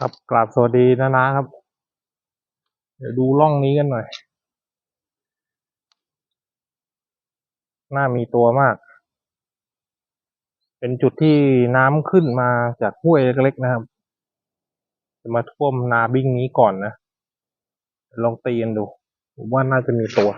ครับกราบสวัสดีนะนะครับ เดี๋ยวดูร่องนี้กันหน่อยน่ามีตัวมาก เป็นจุดที่น้ำขึ้นมาจากห้วยเล็กๆนะครับ จะมาท่วมนาบิ้งนี้ก่อนนะ ลองตีกันดู ผมว่าน่าจะมีตัว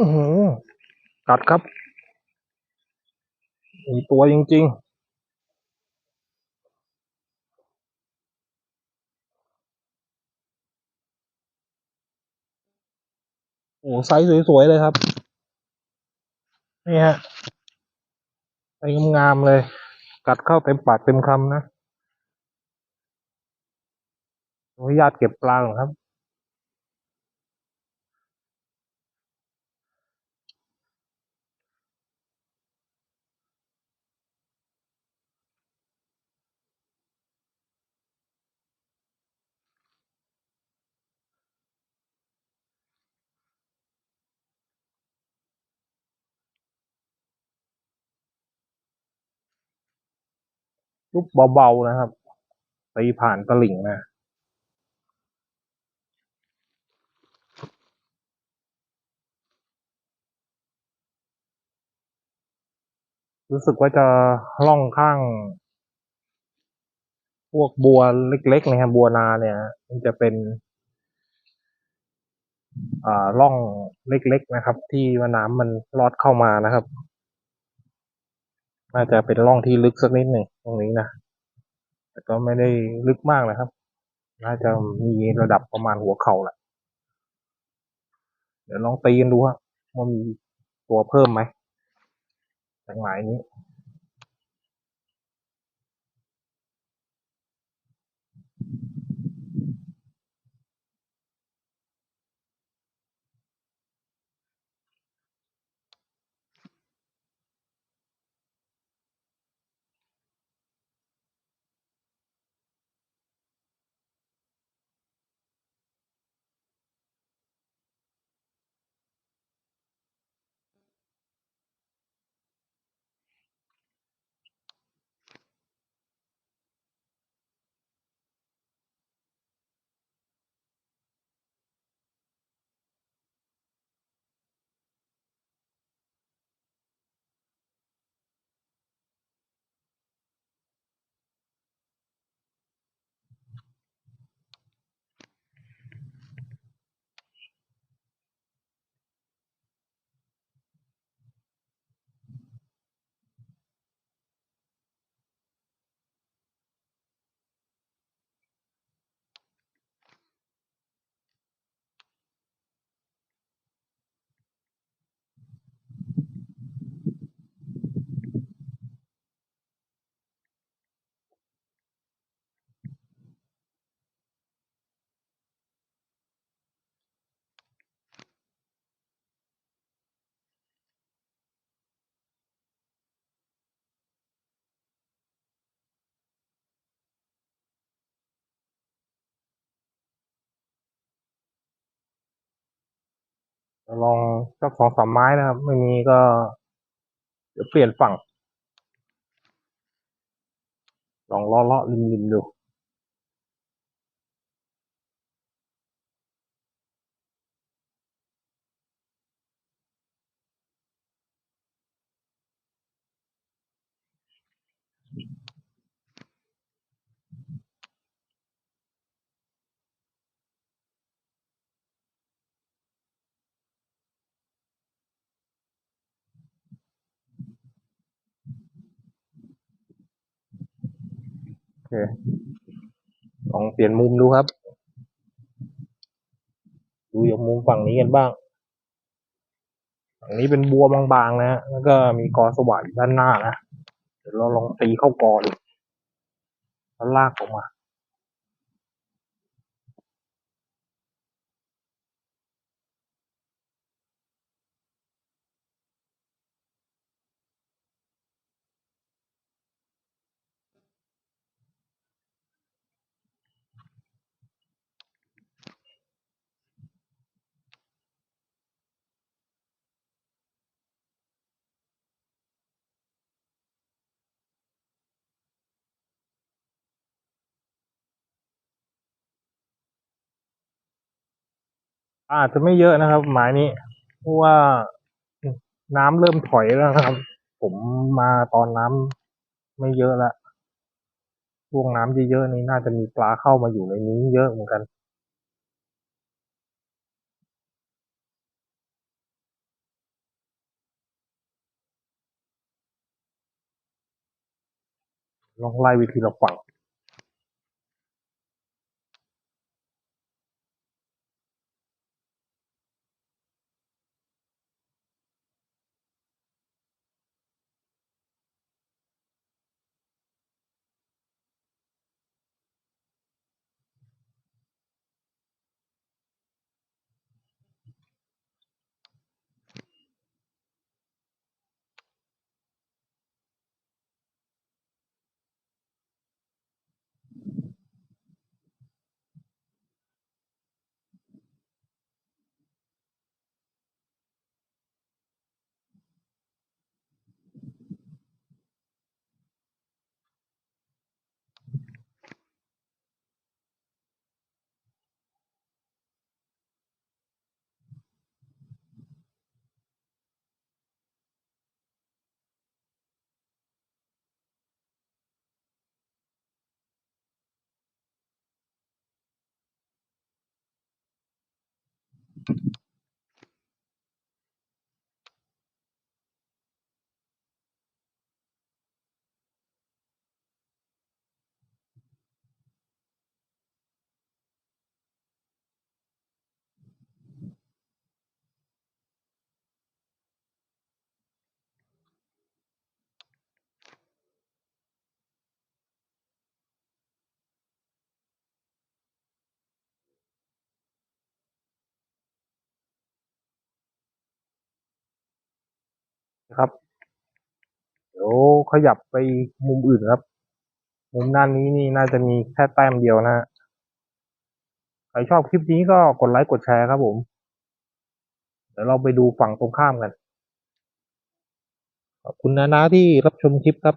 อือหือกัดครับมีตัวจริงๆโอ้ไซส์สวย ๆ เลยครับ นี่ฮะไซส์งามๆเลย กัดเข้าเต็มปากเต็มคำนะอนุญาตเก็บปลาก่อครับ ลูกเบาๆนะครับตีผ่านตลิ่งนะรู้สึกว่าจะล่องข้าง พวกบัวเล็กๆนะครับบัวนาเนี่ย มันจะเป็นอ่าร่องเล็กๆนะครับ ที่ว่าน้ำมันลอดเข้ามานะครับน่าจะเป็นร่องที่ลึกสักนิดหนึ่ง รงนี้นะแต่ก็ไม่ได้ลึกมากนะครับ น่าจะมีระดับประมาณหัวเข่าแหละเดี๋ยวลองตีกันดูฮะว่ามีตัวเพิ่มไหมจากหมายนี้ ลองสักสองสามไม้นะครับ ไม่มีก็เดี๋ยวเปลี่ยนฝั่ง ลองเลาะเลาะริมริมดู คลองเปลี่ยนมุมดูครับ ดูอย่างมุมฝั่งนี้กันบ้าง ฝั่งนี้เป็นบัวบางๆนะฮะแล้วก็มีกอสว่านด้านหน้านะ เดี๋ยวเราลองตีเข้ากอดูแล้วลากออกมา อาจจะไม่เยอะนะครับ หมายนี้เพราะว่าน้ำเริ่มถอยแล้วนะครับ ผมมาตอนน้ำไม่เยอะละช่วงน้ำเยอะๆนี้น่าจะมีปลาเข้ามาอยู่ในนี้เยอะเหมือนกัน ลองไล่วิธีละฝั่ง นะครับ เดี๋ยวขยับไปมุมอื่นครับ มุมด้านนี้นี่น่าจะมีแค่แต้มเดียวนะฮะใครชอบคลิปนี้ก็กดไลค์กดแชร์ครับผม เดี๋ยวเราไปดูฝั่งตรงข้ามกันขอบคุณนะนะที่รับชมคลิปครับ